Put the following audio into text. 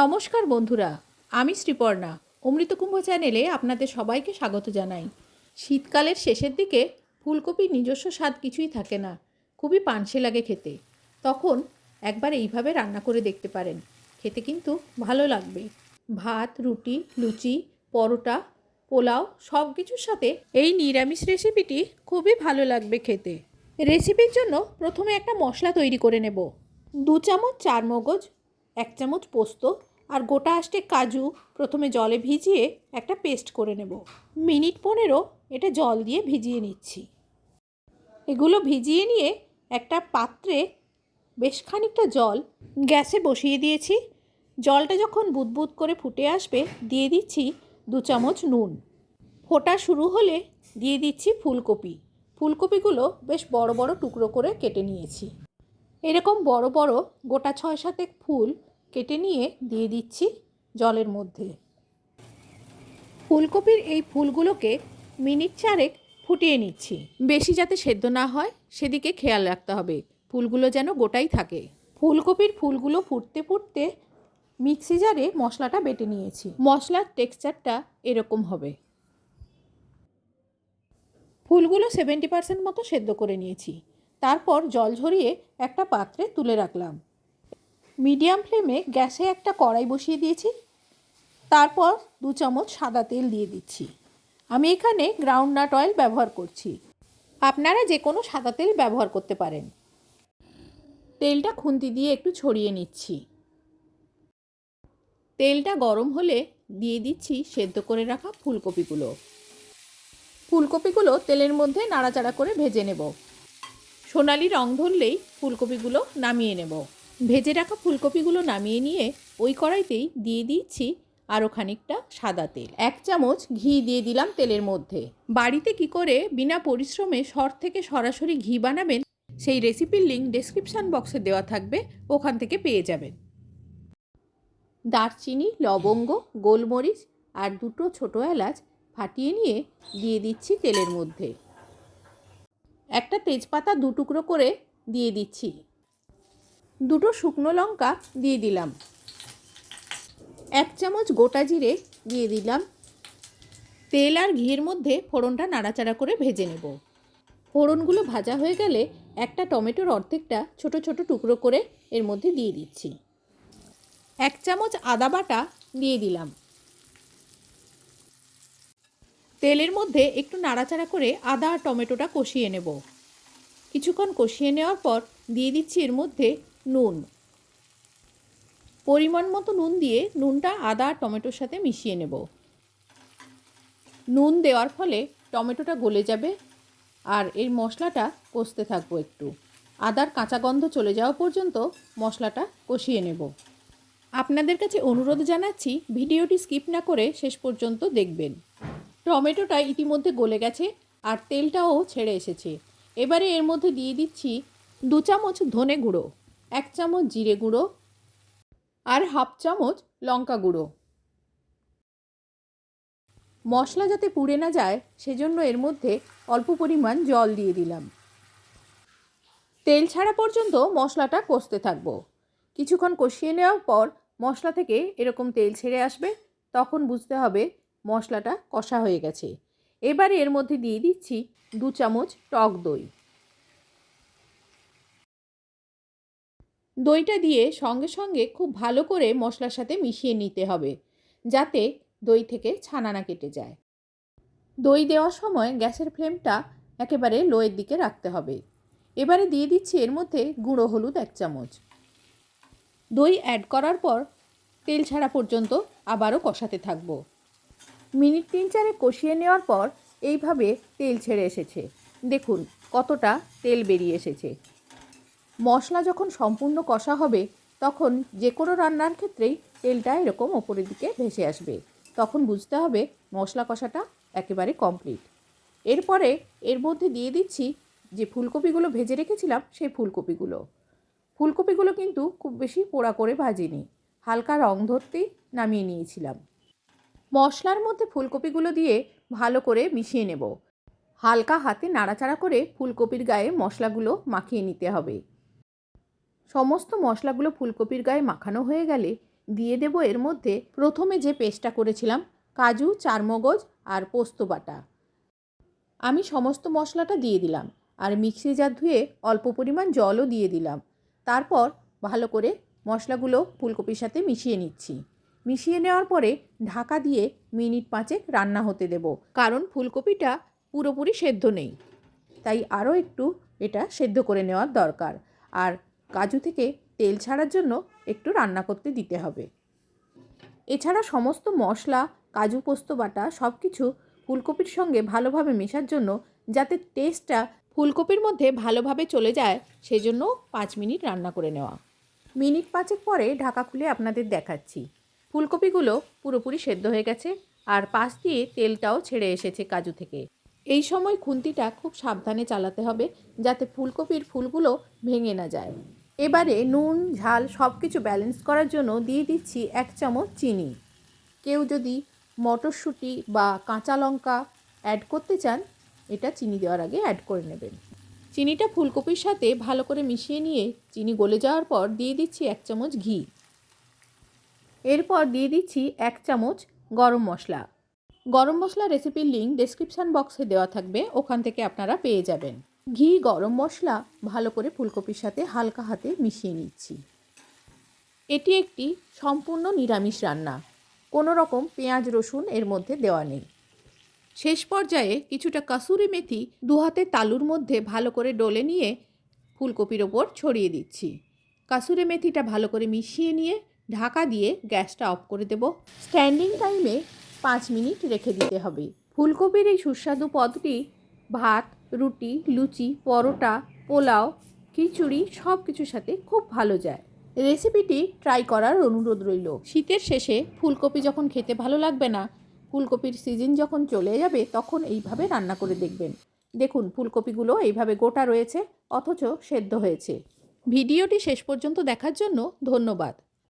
নমস্কার বন্ধুরা, আমি শ্রীপর্ণা। অমৃতকুম্ভ চ্যানেলে আপনাদের সবাইকে স্বাগত জানাই। শীতকালের শেষের দিকে ফুলকপির নিজস্ব স্বাদ কিছুই থাকে না, খুবই পানসে লাগে খেতে। তখন একবার এইভাবে রান্না করে দেখতে পারেন, খেতে কিন্তু ভালো লাগবে ভাত, রুটি, লুচি, পরোটা, পোলাও সব কিছুর সাথে এই নিরামিষ রেসিপিটি খুবই ভালো লাগবে খেতে। রেসিপির জন্য প্রথমে একটা মশলা তৈরি করে নেব। দু চামচ চার মগজ এক চামচ পোস্ত আর গোটা আষ্টে কাজু প্রথমে জলে ভিজিয়ে একটা পেস্ট করে নেব। মিনিট পনেরো এটা জল দিয়ে ভিজিয়ে নিচ্ছি। এগুলো ভিজিয়ে নিয়ে একটা পাত্রে বেশ খানিকটা জল গ্যাসে বসিয়ে দিয়েছি। জলটা যখন বুদবুদ করে ফুটে আসবে দিয়ে দিচ্ছি দু চামচ নুন। ফোটা শুরু হলে দিয়ে দিচ্ছি ফুলকপি। ফুলকপিগুলো বেশ বড় বড় টুকরো করে কেটে নিয়েছি। এরকম বড় বড় গোটা ছয় সাতেক ফুল কেটে নিয়ে দিয়ে দিচ্ছি জলের মধ্যে। ফুলকপির এই ফুলগুলোকে মিনিট চারেক ফুটিয়ে নিচ্ছি। বেশি যাতে সেদ্ধ না হয়, সেদিকে খেয়াল রাখতে হবে। ফুলগুলো যেন গোটাই থাকে। ফুলকপির ফুলগুলো ফুটতে ফুটতে মিক্সি জারে মশলাটা বেটে নিয়েছি। মশলার টেক্সচারটা এরকম হবে। ফুলগুলো সেভেন্টি পার্সেন্ট মতো সেদ্ধ করে নিয়েছি। তারপর জল ঝরিয়ে একটা পাত্রে তুলে রাখলাম। মিডিয়াম ফ্লেমে গ্যাসে একটা কড়াই বসিয়ে দিয়েছি। তারপর দু চামচ সাদা তেল দিয়ে দিচ্ছি। আমি এখানে গ্রাউন্ড নাট অয়েল ব্যবহার করছি। আপনারা যে কোনো সাদা তেল ব্যবহার করতে পারেন। তেলটা খুন্তি দিয়ে একটু ছড়িয়ে নিচ্ছি। তেলটা গরম হলে দিয়ে দিচ্ছি সেদ্ধ করে রাখা ফুলকপিগুলো। ফুলকপিগুলো তেলের মধ্যে নাড়াচাড়া করে ভেজে নেব। সোনালি রং ধরলেই ফুলকপিগুলো নামিয়ে নেব। ভেজে রাখা ফুলকপিগুলো নামিয়ে নিয়ে ওই কড়াইতেই দিয়ে দিচ্ছি আরও খানিকটা সাদা তেল। এক চামচ ঘি দিয়ে দিলাম তেলের মধ্যে। বাড়িতে কি করে বিনা পরিশ্রমে সর থেকে সরাসরি ঘি বানাবেন, সেই রেসিপির লিঙ্ক ডেসক্রিপশান বক্সে দেওয়া থাকবে, ওখান থেকে পেয়ে যাবেন। দারচিনি, লবঙ্গ, গোলমরিচ আর দুটো ছোটো এলাচ ফাটিয়ে নিয়ে দিয়ে দিচ্ছি তেলের মধ্যে। একটা তেজপাতা দু টুকরো করে দিয়ে দিচ্ছি। দুটো শুকনো লঙ্কা দিয়ে দিলাম। এক চামচ গোটা জিরে দিয়ে দিলাম। তেল আর ঘিয়ের মধ্যে ফোড়নটা নাড়াচাড়া করে ভেজে নেব। ফোড়নগুলো ভাজা হয়ে গেলে একটা টমেটোর অর্ধেকটা ছোট ছোট টুকরো করে এর মধ্যে দিয়ে দিচ্ছি। এক চামচ আদা বাটা দিয়ে দিলাম। তেলের মধ্যে একটু নাড়াচাড়া করে আদা আর টমেটোটা কষিয়ে নেব। কিছুক্ষণ কষিয়ে নেওয়ার পর দিয়ে দিচ্ছি এর মধ্যে নুন। পরিমাণ মতো নুন দিয়ে নুনটা আদা আর টমেটোর সাথে মিশিয়ে নেব। নুন দেওয়ার ফলে টমেটোটা গলে যাবে আর এই মশলাটা কষতে থাকব একটু। আদার কাঁচা গন্ধ চলে যাওয়া পর্যন্ত মশলাটা কষিয়ে নেব। আপনাদের কাছে অনুরোধ জানাচ্ছি ভিডিওটি স্কিপ না করে শেষ পর্যন্ত দেখবেন। টমেটোটা ইতিমধ্যে গলে গেছে আর তেলটাও ছেড়ে এসেছে। এবারে এর মধ্যে দিয়ে দিচ্ছি দু চামচ ধনে গুঁড়ো, এক চামচ জিরে গুঁড়ো আর হাফ চামচ লঙ্কা গুঁড়ো। মশলা যাতে পুড়ে না যায়, সেজন্য এর মধ্যে অল্প পরিমাণ জল দিয়ে দিলাম। তেল ছাড়া পর্যন্ত মশলাটা কষতে থাকব। কিছুক্ষণ কষিয়ে নেওয়ার পর মশলা থেকে এরকম তেল ছেড়ে আসবে, তখন বুঝতে হবে মশলাটা কষা হয়ে গেছে। এবারে এর মধ্যে দিয়ে দিচ্ছি দু চামচ টক দই। দইটা দিয়ে সঙ্গে সঙ্গে খুব ভালো করে মশলার সাথে মিশিয়ে নিতে হবে, যাতে দই থেকে ছানা না কেটে যায়। দই দেওয়ার সময় গ্যাসের ফ্লেমটা একেবারে লোয়ের দিকে রাখতে হবে। এবারে দিয়ে দিচ্ছি এর মধ্যে গুঁড়ো হলুদ এক চামচ। দই অ্যাড করার পর তেল ছাড়া পর্যন্ত আবারও কষাতে থাকব। মিনিট তিন চারে কষিয়ে নেওয়ার পর এইভাবে তেল ছেড়ে এসেছে। দেখুন, কতটা তেল বেরিয়ে এসেছে। মশলা যখন সম্পূর্ণ কষা হবে, তখন যে কোনো রান্নার ক্ষেত্রেই তেলটা এরকম ওপরের দিকে ভেসে আসবে। তখন বুঝতে হবে মশলা কষাটা একেবারে কমপ্লিট। এরপরে এর মধ্যে দিয়ে দিচ্ছি যে ফুলকপিগুলো ভেজে রেখেছিলাম, সেই ফুলকপিগুলো। ফুলকপিগুলো কিন্তু খুব বেশি পোড়া করে ভাজিনি। হালকা রং ধরতেই নামিয়ে নিয়েছিলাম। মশলার মধ্যে ফুলকপিগুলো দিয়ে ভালো করে মিশিয়ে নেব। হালকা হাতে নাড়াচাড়া করে ফুলকপির গায়ে মশলাগুলো মাখিয়ে নিতে হবে। সমস্ত মশলাগুলো ফুলকপির গায়ে মাখানো হয়ে গেলে দিয়ে দেব এর মধ্যে প্রথমে যে পেস্টটা করেছিলাম, কাজু, চারমগজ আর পোস্ত বাটা। আমি সমস্ত মশলাটা দিয়ে দিলাম আর মিক্সি জার ধুয়ে অল্প পরিমাণ জলও দিয়ে দিলাম। তারপর ভালো করে মশলাগুলো ফুলকপির সাথে মিশিয়ে নিচ্ছি। মিশিয়ে নেওয়ার পরে ঢাকা দিয়ে মিনিট পাঁচেক রান্না হতে দেব। কারণ ফুলকপিটা পুরোপুরি সেদ্ধ নেই। তাই আরও একটু এটা সেদ্ধ করে নেওয়ার দরকার। আর কাজু থেকে তেল ছাড়ার জন্য একটু রান্না করতে দিতে হবে। এছাড়া সমস্ত মশলা, কাজু পোস্ত বাটা সব কিছু ফুলকপির সঙ্গে ভালোভাবে মেশার জন্য যাতে টেস্টটা ফুলকপির মধ্যে ভালোভাবে চলে যায়, সেজন্য পাঁচ মিনিট রান্না করে নেওয়া। মিনিট পাঁচেক পরে ঢাকা খুলে আপনাদের দেখাচ্ছি। ফুলকপিগুলো পুরোপুরি সেদ্ধ হয়ে গেছে আর পাশ দিয়ে তেলটাও ছেড়ে এসেছে কাজু থেকে। এই সময় খুন্তিটা খুব সাবধানে চালাতে হবে যাতে ফুলকপির ফুলগুলো ভেঙে না যায়। এবারে নুন, ঝাল সব কিছু ব্যালেন্স করার জন্য দিয়ে দিচ্ছি এক চামচ চিনি। কেউ যদি মটরশুঁটি বা কাঁচা লঙ্কা অ্যাড করতে চান, এটা চিনি দেওয়ার আগে অ্যাড করে নেবেন। চিনিটা ফুলকপির সাথে ভালো করে মিশিয়ে নিয়ে চিনি গলে যাওয়ার পর দিয়ে দিচ্ছি এক চামচ ঘি। এরপর দিয়ে দিচ্ছি এক চামচ গরম মশলা। গরম মশলা রেসিপির লিঙ্ক ডেসক্রিপশান বক্সে দেওয়া থাকবে, ওখান থেকে আপনারা পেয়ে যাবেন। ঘি, গরম মশলা, ভালো করে ফুলকপির সাথে হালকা হাতে মিশিয়ে নিচ্ছি। এটি একটি সম্পূর্ণ নিরামিষ রান্না। কোনো রকম পেঁয়াজ, রসুন এর মধ্যে দেওয়া নেই। শেষ পর্যায়ে কিছুটা কাসুরি মেথি দু হাতে তালুর মধ্যে ভালো করে ডলে নিয়ে ফুলকপির ওপর ছড়িয়ে দিচ্ছি। কাসুরি মেথিটা ভালো করে মিশিয়ে নিয়ে ঢাকা দিয়ে গ্যাসটা অফ করে দেব। স্ট্যান্ডিং টাইমে পাঁচ মিনিট রেখে দিতে হবে। ফুলকপির এই সুস্বাদু পদটি, ভাত, রুটি, লুচি, পরোটা, পোলাও, খিচুড়ি সব কিছুর সাথে খুব ভালো যায়। রেসিপিটি ট্রাই করার অনুরোধ রইল। শীতের শেষে ফুলকপি যখন খেতে ভালো লাগবে না, ফুলকপির সিজন যখন চলে যাবে তখন এইভাবে রান্না করে দেখবেন। দেখুন ফুলকপিগুলো এইভাবে গোটা রয়েছে, অথচ সেদ্ধ হয়েছে। ভিডিওটি শেষ পর্যন্ত দেখার জন্য ধন্যবাদ।